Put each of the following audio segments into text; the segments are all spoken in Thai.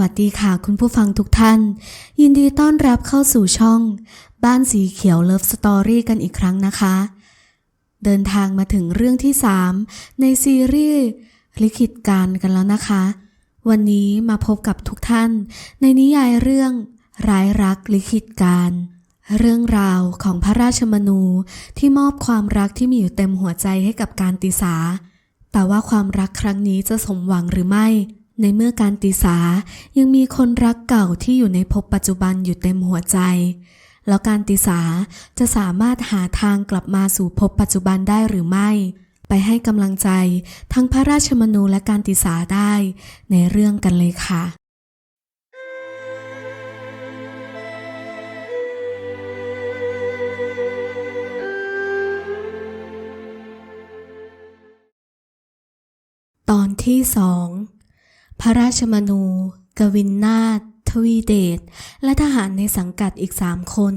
วัสดีค่ะคุณผู้ฟังทุกท่าน ยินดีต้อนรับเข้าสู่ช่อง บ้านสีเขียวเลิฟสตอรี่กันอีกครั้งนะคะ เดินทางมาถึงเรื่องที่ 3 ในซีรีส์ลิขิตการกันแล้วนะคะ วันนี้มาพบกับทุกท่าน ในนิยายเรื่องร้ายรักลิขิตการ เรื่องราวของพระราชมนูที่มอบความรักที่มีอยู่เต็มหัวใจให้กับการติสาแต่ว่าความรักครั้งนี้จะสมหวังหรือไม่ ในเมื่อการติสายังมีคนรักเก่าที่อยู่ในภพปัจจุบันอยู่เต็มหัวใจ แล้วการติสาจะสามารถหาทางกลับมาสู่ภพปัจจุบันได้หรือไม่ ไปให้กำลังใจทั้งพระราชมนูและการติสาได้ในเรื่องกันเลยค่ะตอนที่สอง พระราชมนู กวินนาถทวีเดช และทหารในสังกัดอีกสามคน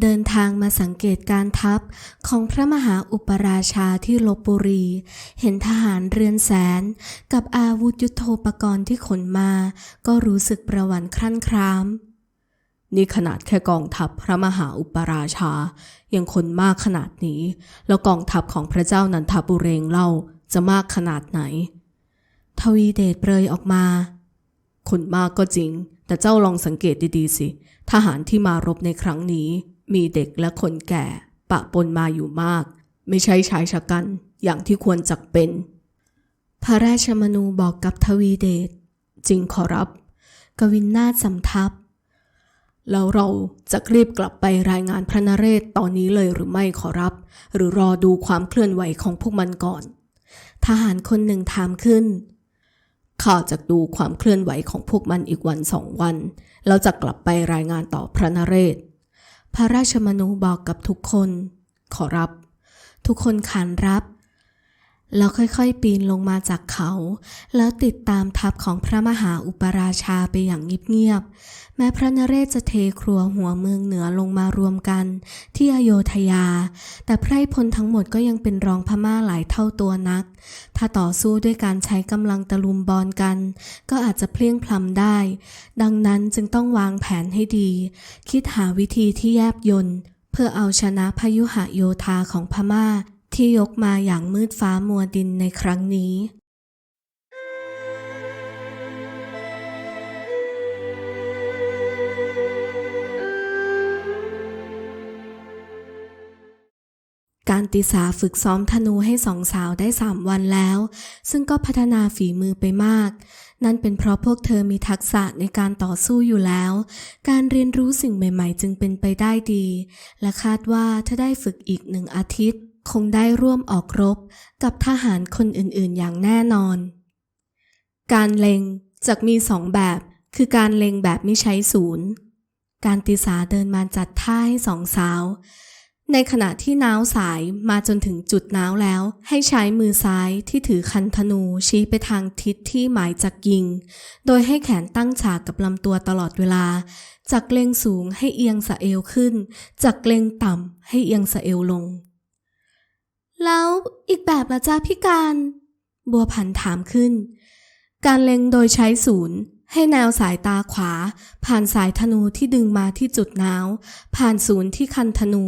เดินทางมาสังเกตการทัพของพระมหาอุปราชาที่ลบบุรี เห็นทหารเรือนแสน กับอาวุธยุโทโธปกรณ์ที่ขนมา ก็รู้สึกประหวั่นครั่นคราม นี่ขนาดแค่กองทัพพระมหาอุปราชา ยังคนมากขนาดนี้ แล้วกองทัพของพระเจ้านันทบุเรงเล่าจะมากขนาดไหน ทวีเดชเปรยออกมา คนมากก็จริง แต่เจ้าลองสังเกตดีๆสิ ทหารที่มารบในครั้งนี้ มีเด็กและคนแก่ ปะปนมาอยู่มาก ไม่ใช่ชายชะกันอย่างที่ควรจักเป็น พระราชมนูบอกกับทวีเดชจริงขอรับ กวินนาสำทับ แล้วเราจะรีบกลับไปรายงานพระนเรศตอนนี้เลยหรือไม่ขอรับ หรือรอดูความเคลื่อนไหวของพวกมันก่อน ทหารคนหนึ่งถามขึ้น ข้าจะดูความเคลื่อนไหวของพวกมันอีกวันสองวัน แล้วจะกลับไปรายงานต่อพระนเรศ พระราชมนูบอกกับทุกคน ขอรับ ทุกคนขานรับ แล้วค่อยๆ ปีนลงมาจากเขา แล้วติดตามทัพของพระมหาอุปราชาไปอย่างเงียบๆ แม้พระนเรศจะเทครัวหัวเมืองเหนือลงมารวมกัน ที่อโยธยา แต่ไพร่พลทั้งหมดก็ยังเป็นรองพม่าหลายเท่าตัวนัก ถ้าต่อสู้ด้วยการใช้กำลังตะลุมบอลกัน ก็อาจจะเพลียงพล้ำได้ ดังนั้นจึงต้องวางแผนให้ดี คิดหาวิธีที่แยบยลเพื่อเอาชนะพยุหโยธาของพม่า ที่ยกมาอย่างมืดฟ้ามัวดินในครั้งนี้ การติสาฝึกซ้อมธนูให้สองสาวได้สามวันแล้ว ซึ่งก็พัฒนาฝีมือไปมาก นั่นเป็นเพราะพวกเธอมีทักษะในการต่อสู้อยู่แล้ว การเรียนรู้สิ่งใหม่ๆ จึงเป็นไปได้ดี และคาดว่าถ้าได้ฝึกอีกหนึ่งอาทิตย์ คงได้ร่วมออกรบกับทหารคนอื่นๆอย่างแน่นอน การเล็งจะมีสองแบบ คือการเล็งแบบไม่ใช้ศูนย์ การติสาเดินมาจัดท่าให้สองสาว ในขณะที่น้าวสายมาจนถึงจุดน้าวแล้ว ให้ใช้มือซ้ายที่ถือคันธนูชี้ไปทางทิศที่หมายจักยิง โดยให้แขนตั้งฉากกับลำตัวตลอดเวลา จากเล็งสูงให้เอียงสะเอวขึ้น จากเล็งต่ำให้เอียงสะเอวลง แล้วอีกแบบละจ้าพี่การ บัวผันถามขึ้น การเล็งโดยใช้ศูนย์ ให้แนวสายตาขวา ผ่านสายธนูที่ดึงมาที่จุดน้าว ผ่านศูนย์ที่คันธนู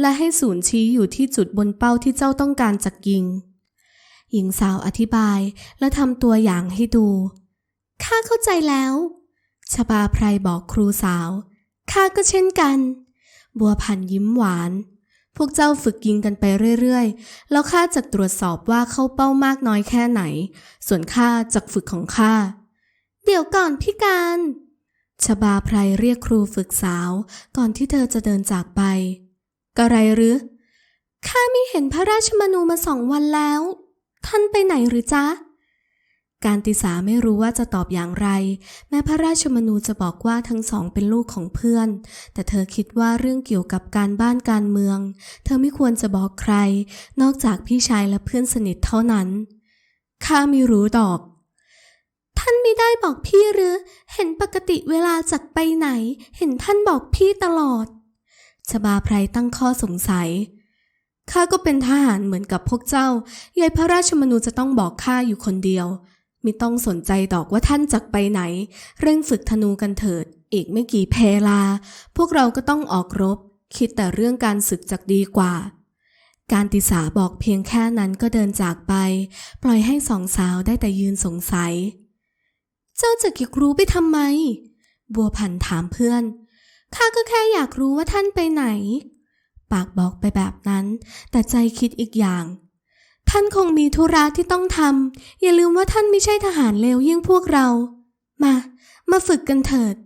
และให้ศูนย์ชี้อยู่ที่จุดบนเป้าที่เจ้าต้องการจักยิง หญิงสาวอธิบายและทำตัวอย่างให้ดูข้าเข้าใจแล้วชบาไพรบอกครูสาวข้าก็เช่นกัน บัวพันยิ้มหวาน พวกเจ้าฝึกยิงกันไปเรื่อยๆ แล้วข้าจะตรวจสอบว่าเข้าเป้ามากน้อยแค่ไหน ส่วนข้าจะฝึกของข้า เดี๋ยวก่อนพี่การชบาไพรเรียกครูฝึกสาว ก่อนที่เธอจะเดินจากไป กระไรหรือ ข้าไม่เห็นพระราชมนูมาสองวันแล้ว ท่านไปไหนหรือจ๊ะ การติสาไม่รู้ว่าจะตอบอย่างไร แม้พระราชมนูจะบอกว่าทั้งสองเป็นลูกของเพื่อน แต่เธอคิดว่าเรื่องเกี่ยวกับการบ้านการเมือง เธอไม่ควรจะบอกใคร นอกจากพี่ชายและเพื่อนสนิทเท่านั้นข้าไม่รู้ดอก ท่านไม่ได้บอกพี่หรือ เห็นปกติเวลาจากไปไหน เห็นท่านบอกพี่ตลอดชบาไพรตั้งข้อสงสัยข้าก็เป็นทหารเหมือนกับพวกเจ้ายายพระราชมนูจะต้องบอกข้าอยู่คนเดียว ไม่ต้องสนใจดอกว่าท่านจักไปไหน เร่งฝึกธนูกันเถิด อีกไม่กี่เพลา พวกเราก็ต้องออกรบ คิดแต่เรื่องการศึกจักดีกว่า การติสาบอกเพียงแค่นั้นก็เดินจากไป ปล่อยให้สองสาวได้แต่ยืนสงสัย เจ้าจะกิกรู้ไปทำไม บัวพันถามเพื่อนข้าก็แค่อยากรู้ว่าท่านไปไหน ปากบอกไปแบบนั้น แต่ใจคิดอีกอย่าง ท่านคงมีธุระที่ต้องทำ อย่าลืมว่าท่านไม่ใช่ทหารเลวยิ่งพวกเรา มา มาฝึกกันเถิด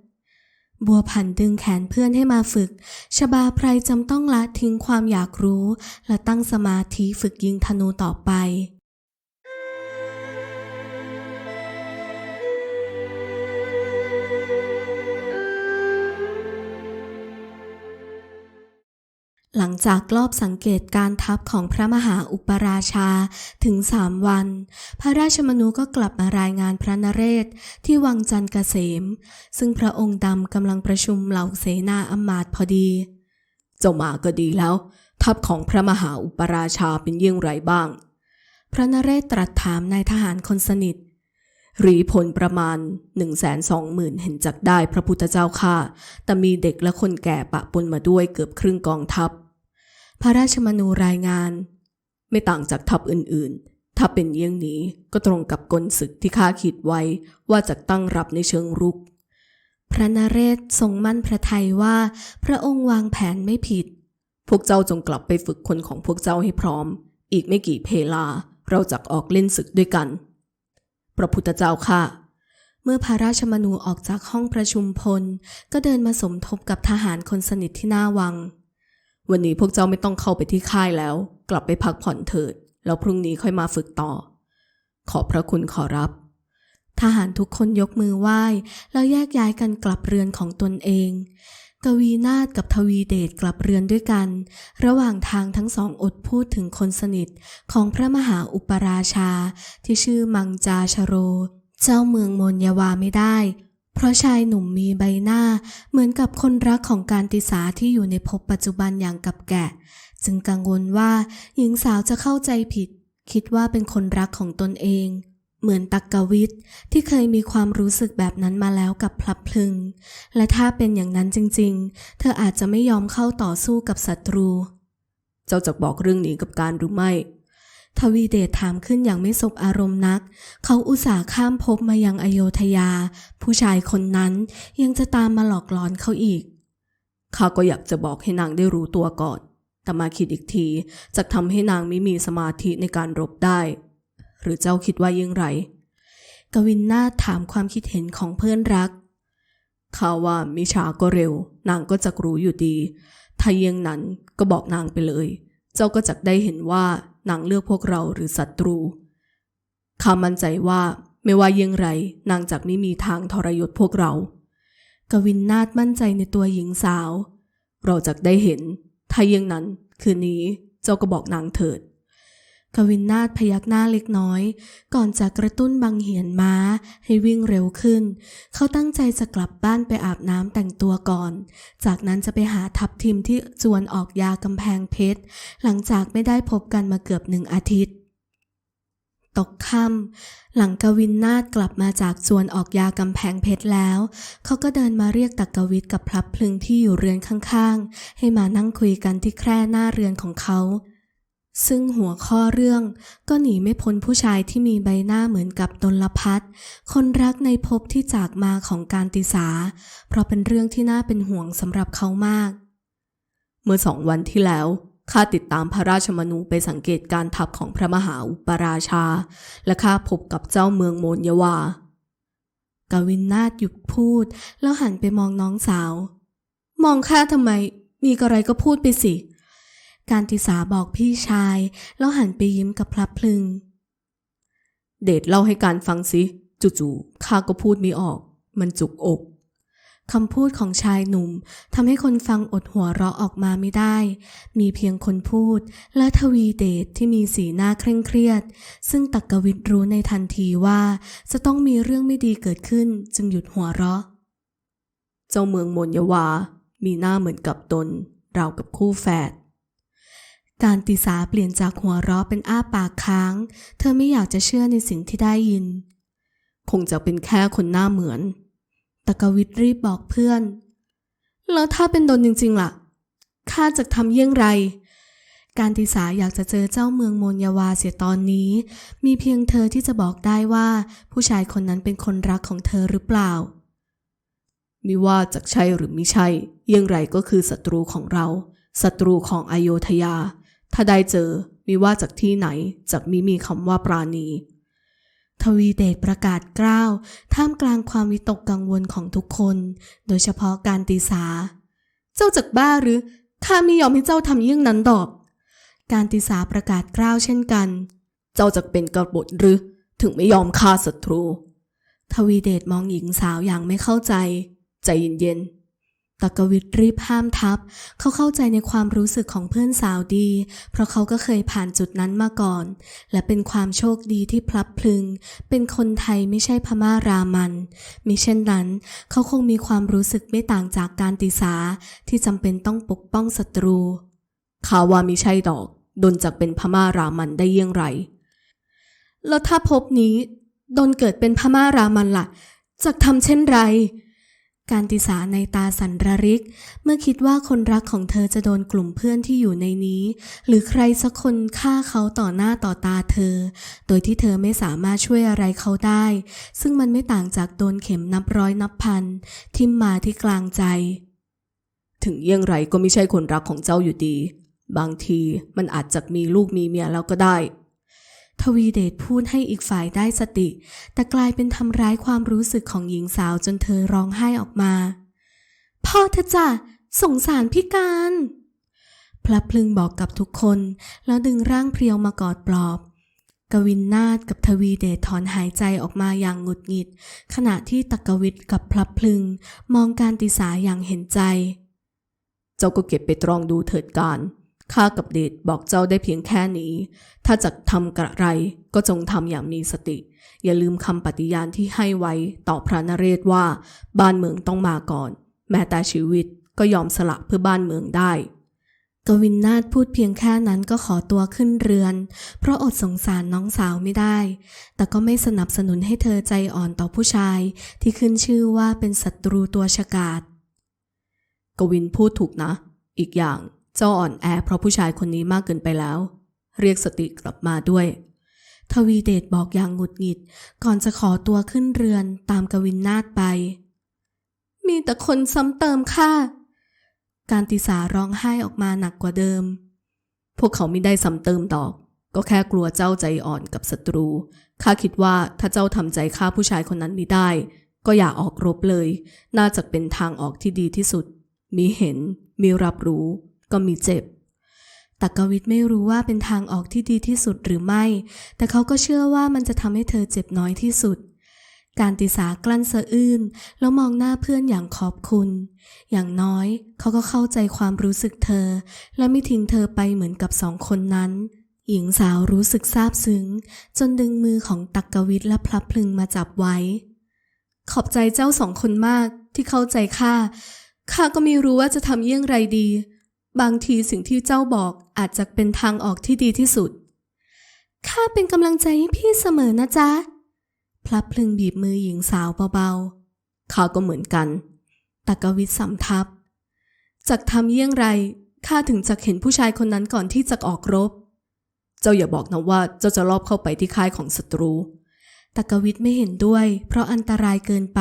บัวผันดึงแขนเพื่อนให้มาฝึก ชบาไพรจำต้องละทิ้งความอยากรู้ และตั้งสมาธิฝึกยิงธนูต่อไป หลังจากรอบสังเกตการทัพของพระมหาอุปราชาถึงสามวัน พระราชมนูก็กลับมารายงานพระนเรศที่วังจันทร์เกษม ซึ่งพระองค์ดำกำลังประชุมเหล่าเสนาอำมาตย์พอดี เจ้ามาก็ดีแล้ว ทัพของพระมหาอุปราชาเป็นเยี่ยงไรบ้าง พระนเรศตรัสถามนายทหารคนสนิทหรีพลประมาณ1นึ่งแสนสองหมื่นเห็นจักได้พระพุทธเจ้าค่ะ แต่มีเด็กและคนแก่ปะปนมาด้วยเกือบครึ่งกองทัพ พระราชมนูรายงาน ไม่ต่างจากทัพอื่น ๆ ถ้าเป็นเยี่ยงนี้ก็ตรงกับกลศึกที่ข้าคิดไว้ว่าจะตั้งรับในเชิงรุก พระนเรศทรงมั่นพระทัยว่า พระองค์วางแผนไม่ผิด พวกเจ้าจงกลับไปฝึกคนของพวกเจ้าให้พร้อม อีกไม่กี่เพลา เราจะออกเล่นศึกด้วยกัน พระพุทธเจ้าค่ะ เมื่อพระราชมนูออกจากห้องประชุมพล ก็เดินมาสมทบกับทหารคนสนิทที่หน้าวัง วันนี้พวกเจ้าไม่ต้องเข้าไปที่ค่ายแล้ว กลับไปพักผ่อนเถิด แล้วพรุ่งนี้ค่อยมาฝึกต่อ ขอบพระคุณขอรับ ทหารทุกคนยกมือไหว้ แล้วแยกย้ายกันกลับเรือนของตนเอง กวีนาถกับทวีเดชกลับเรือนด้วยกัน ระหว่างทางทั้งสองอดพูดถึงคนสนิทของพระมหาอุปราชาที่ชื่อมังจาชโร เจ้าเมืองมนยวาไม่ได้ เพราะชายหนุ่มมีใบหน้า เหมือนกับคนรักของการติสาที่อยู่ในภพปัจจุบันอย่างกับแกะ จึงกังวลว่าหญิงสาวจะเข้าใจผิด คิดว่าเป็นคนรักของตนเอง เหมือนตักกวิทที่เคยมีความรู้สึกแบบนั้นมาแล้วกับพลับพลึง และถ้าเป็นอย่างนั้นจริงๆ เธออาจจะไม่ยอมเข้าต่อสู้กับศัตรู เจ้าจะบอกเรื่องนี้กับการหรือไม่ ทวีเดชถามขึ้นอย่างไม่สบอารมณ์นัก เขาอุตส่าห์ข้ามภพมายังอโยธยา ผู้ชายคนนั้นยังจะตามมาหลอกหลอนเขาอีก ข้าก็อยากจะบอกให้นางได้รู้ตัวก่อน แต่มาคิดอีกทีจะทำให้นางไม่มีสมาธิในการรบได้ หรือเจ้าคิดว่ายังไร กวินนาถามความคิดเห็นของเพื่อนรักข้าว่ามิชาก็เร็ว นางก็จะรู้อยู่ดี ถ้าเยี่ยงนั้นก็บอกนางไปเลย เจ้าก็จะได้เห็นว่า นางเลือกพวกเราหรือศัตรูข้ามั่นใจว่าไม่ว่าเยี่ยงไรนางจากไม่มีทางทรยศพวกเรา กวินนาฏมั่นใจในตัวหญิงสาว เราจะได้เห็น ถ้าเยี่ยงนั้นคืนนี้เจ้าก็บอกนางเถิด กวินนาถพยักหน้าเล็กน้อย ก่อนจะกระตุ้นบังเหียนม้าให้วิ่งเร็วขึ้น เขาตั้งใจจะกลับบ้านไปอาบน้ำแต่งตัวก่อน จากนั้นจะไปหาทับทิมที่จวนออกยากำแพงเพชร หลังจากไม่ได้พบกันมาเกือบหนึ่งอาทิตย์ตกค่ำหลังกวินนาถกลับมาจากจวนออกยากำแพงเพชรแล้ว เขาก็เดินมาเรียกตักกวิทกับพลับพลึงที่อยู่เรือนข้างๆ ให้มานั่งคุยกันที่แคร่หน้าเรือนของเขา ซึ่งหัวข้อเรื่องก็หนีไม่พ้นผู้ชายที่มีใบหน้าเหมือนกับดลพัฒคนรักในภพที่จากมาของการติสา เพราะเป็นเรื่องที่น่าเป็นห่วงสำหรับเขามาก เมื่อสองวันที่แล้วข้าติดตามพระราชมนูไปสังเกตการทัพของพระมหาอุปราชา และข้าพบกับเจ้าเมืองโมนยวา กวินนาถหยุดพูด แล้วหันไปมองน้องสาว มองข้าทำไม มีอะไรก็พูดไปสิ การติสาบอกพี่ชาย แล้วหันไปยิ้มกับพลับพลึง เดชเล่าให้การฟังสิจู่ๆข้าก็พูดไม่ออก มันจุกอกคำพูดของชายหนุ่มทำให้คนฟังอดหัวเราะออกมาไม่ได้ มีเพียงคนพูด และทวีเดชที่มีสีหน้าเคร่งเครียด ซึ่งตักกวิทรู้ในทันทีว่า จะต้องมีเรื่องไม่ดีเกิดขึ้นจึงหยุดหัวเราะ เจ้าเมืองโมนยวา มีหน้าเหมือนกับตนราวกับคู่แฝด การติสาเปลี่ยนจากหัวเราะเป็นอ้าปากค้าง เธอไม่อยากจะเชื่อในสิ่งที่ได้ยิน คงจะเป็นแค่คนหน้าเหมือนตะกวิทรีบบอกเพื่อน แล้วถ้าเป็นดนจริง ๆ ล่ะ ข้าจะทำเยี่ยงไร การติสาอยากจะเจอเจ้าเมืองโมนยาวาเสียตอนนี้ มีเพียงเธอที่จะบอกได้ว่า ผู้ชายคนนั้นเป็นคนรักของเธอหรือเปล่ามิว่าจะใช่หรือไม่ใช่ เยี่ยงไรก็คือศัตรูของเรา ศัตรูของอโยธยา ถ้าได้เจอมิว่าจากที่ไหนจะมิมีคำว่าปราณี ทวีเดชประกาศกล้าว ท่ามกลางความวิตกกังวลของทุกคน โดยเฉพาะการตีสา เจ้าจักบ้าหรือข้าไม่ยอมให้เจ้าทำเยี่ยงนั้นดอก การตีสาประกาศกล้าวเช่นกัน เจ้าจะเป็นกบฏหรือ ถึงไม่ยอมฆ่าศัตรู ทวีเดชมองหญิงสาวอย่างไม่เข้าใจ ใจเย็น ตะกวิทรีบห้ามทับ เขาเข้าใจในความรู้สึกของเพื่อนสาวดี เพราะเขาก็เคยผ่านจุดนั้นมาก่อน และเป็นความโชคดีที่พลับพลึง เป็นคนไทยไม่ใช่พม่ารามันมิเช่นนั้น เขาคงมีความรู้สึกไม่ต่างจากการติสาที่จำเป็นต้องปกป้องศัตรูข้าว่ามิใช่ดอก ดนจากเป็นพม่ารามันได้เยี่ยงไร แล้วถ้าพบนี้ ดนเกิดเป็นพม่ารามันละ่ะจะทำเช่นไร การติสาในตาสันระริก เมื่อคิดว่าคนรักของเธอจะโดนกลุ่มเพื่อนที่อยู่ในนี้ หรือใครสักคนฆ่าเขาต่อหน้าต่อตาเธอ โดยที่เธอไม่สามารถช่วยอะไรเขาได้ ซึ่งมันไม่ต่างจากโดนเข็มนับร้อยนับพัน ทิ่มมาที่กลางใจ ถึงเยี่ยงไรก็ไม่ใช่คนรักของเจ้าอยู่ดี บางทีมันอาจจะมีลูกมีเมียแล้วก็ได้ ทวีเดชพูดให้อีกฝ่ายได้สติ แต่กลายเป็นทำร้ายความรู้สึกของหญิงสาวจนเธอร้องไห้ออกมา พ่อเธอจ้ะสงสารพี่การพลับพลึงบอกกับทุกคน แล้วดึงร่างเพรียวมากอดปลอบ กวินนาฏกับทวีเดชถอนหายใจออกมาอย่างหงุดหงิด ขณะที่ตักกวิทกับพลับพลึง มองการติสาอย่างเห็นใจ เจ้าก็เก็บไปตรองดูเถิดการ ข้ากับเดชบอกเจ้าได้เพียงแค่นี้ ถ้าจะทำกระไรก็จงทำอย่างมีสติ อย่าลืมคำปฏิญาณที่ให้ไว้ต่อพระนเรศว่า บ้านเมืองต้องมาก่อน แม้แต่ชีวิตก็ยอมสละเพื่อบ้านเมืองได้ กวินนาถพูดเพียงแค่นั้นก็ขอตัวขึ้นเรือน เพราะอดสงสารน้องสาวไม่ได้ แต่ก็ไม่สนับสนุนให้เธอใจอ่อนต่อผู้ชาย ที่ขึ้นชื่อว่าเป็นศัตรูตัวฉกาจกวินพูดถูกนะ อีกอย่าง เจ้าอ่อนแอเพราะผู้ชายคนนี้มากเกินไปแล้ว เรียกสติกลับมาด้วย ทวีเดชบอกอย่างหงุดหงิด ก่อนจะขอตัวขึ้นเรือนตามกวินนาถไป มีแต่คนซ้ำเติมค่ะ การติสาร้องไห้ออกมาหนักกว่าเดิม พวกเขาไม่ได้ซ้ำเติมดอก ก็แค่กลัวเจ้าใจอ่อนกับศัตรู ข้าคิดว่าถ้าเจ้าทำใจฆ่าผู้ชายคนนั้นไม่ได้ ก็อย่าออกรบเลย น่าจะเป็นทางออกที่ดีที่สุด มีเห็น มีรับรู้ ก็มีเจ็บตักกวิทไม่รู้ว่าเป็นทางออกที่ดีที่สุดหรือไม่ แต่เขาก็เชื่อว่ามันจะทำให้เธอเจ็บน้อยที่สุด การติสากลั้นสะอื้นแล้วมองหน้าเพื่อนอย่างขอบคุณ อย่างน้อยเขาก็เข้าใจความรู้สึกเธอ และไม่ทิ้งเธอไปเหมือนกับสองคนนั้น หญิงสาวรู้สึกซาบซึ้ง จนดึงมือของตักกวิทและพลับพลึงมาจับไว้ ขอบใจเจ้าสองคนมากที่เข้าใจข้าข้าก็ไม่รู้ว่าจะทำเยี่ยงไรดี บางทีสิ่งที่เจ้าบอกอาจจะเป็นทางออกที่ดีที่สุด ข้าเป็นกำลังใจให้พี่เสมอนะจ๊ะ พลับพลึงบีบมือหญิงสาวเบาๆ ข้าก็เหมือนกันตักกวิทสำทับ จากทำเยี่ยงไร ข้าถึงจะเห็นผู้ชายคนนั้นก่อนที่จะออกรบ เจ้าอย่าบอกนะว่าเจ้าจะลอบเข้าไปที่ค่ายของศัตรู ตักกวิทไม่เห็นด้วย เพราะอันตรายเกินไป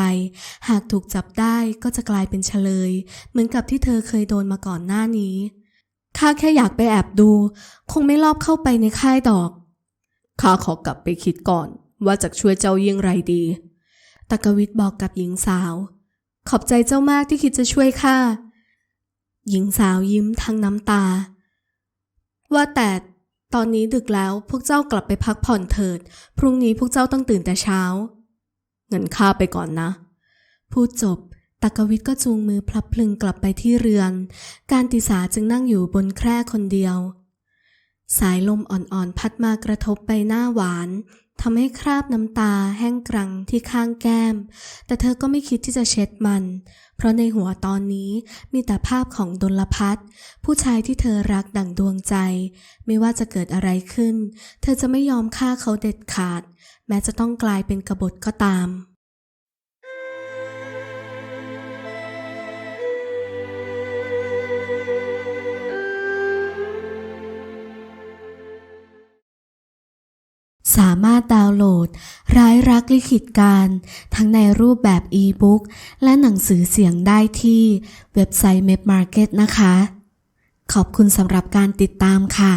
หากถูกจับได้ก็จะกลายเป็นเฉลย เหมือนกับที่เธอเคยโดนมาก่อนหน้านี้ ข้าแค่อยากไปแอบดู คงไม่ลอบเข้าไปในค่ายดอก ข้าขอกลับไปคิดก่อน ว่าจะช่วยเจ้ายี่งไรดีตักกวิทบอกกับหญิงสาว ขอบใจเจ้ามากที่คิดจะช่วยข้า หญิงสาวยิ้มทั้งน้ำตา ว่าแต่ ตอนนี้ดึกแล้วพวกเจ้ากลับไปพักผ่อนเถิด พรุ่งนี้พวกเจ้าต้องตื่นแต่เช้าเงินข้าไปก่อนนะ พูดจบตากกวิทก็จูงมือพลับพลึงกลับไปที่เรือน การติสาจึงนั่งอยู่บนแคร่คนเดียว สายลมอ่อนๆพัดมากระทบใบหน้าหวาน ทำให้คราบน้ำตาแห้งกรังที่ข้างแก้ม แต่เธอก็ไม่คิดที่จะเช็ดมัน เพราะในหัวตอนนี้มีแต่ภาพของดลพัฒน์ผู้ชายที่เธอรักดั่งดวงใจ ไม่ว่าจะเกิดอะไรขึ้น เธอจะไม่ยอมฆ่าเขาเด็ดขาด แม้จะต้องกลายเป็นกบฏก็ตาม สามารถดาวน์โหลด ร้ายรักลิขิตการ ทั้งในรูปแบบอีบุ๊กและหนังสือเสียงได้ที่เว็บไซต์ m e p Market นะคะ ขอบคุณสำหรับการติดตามค่ะ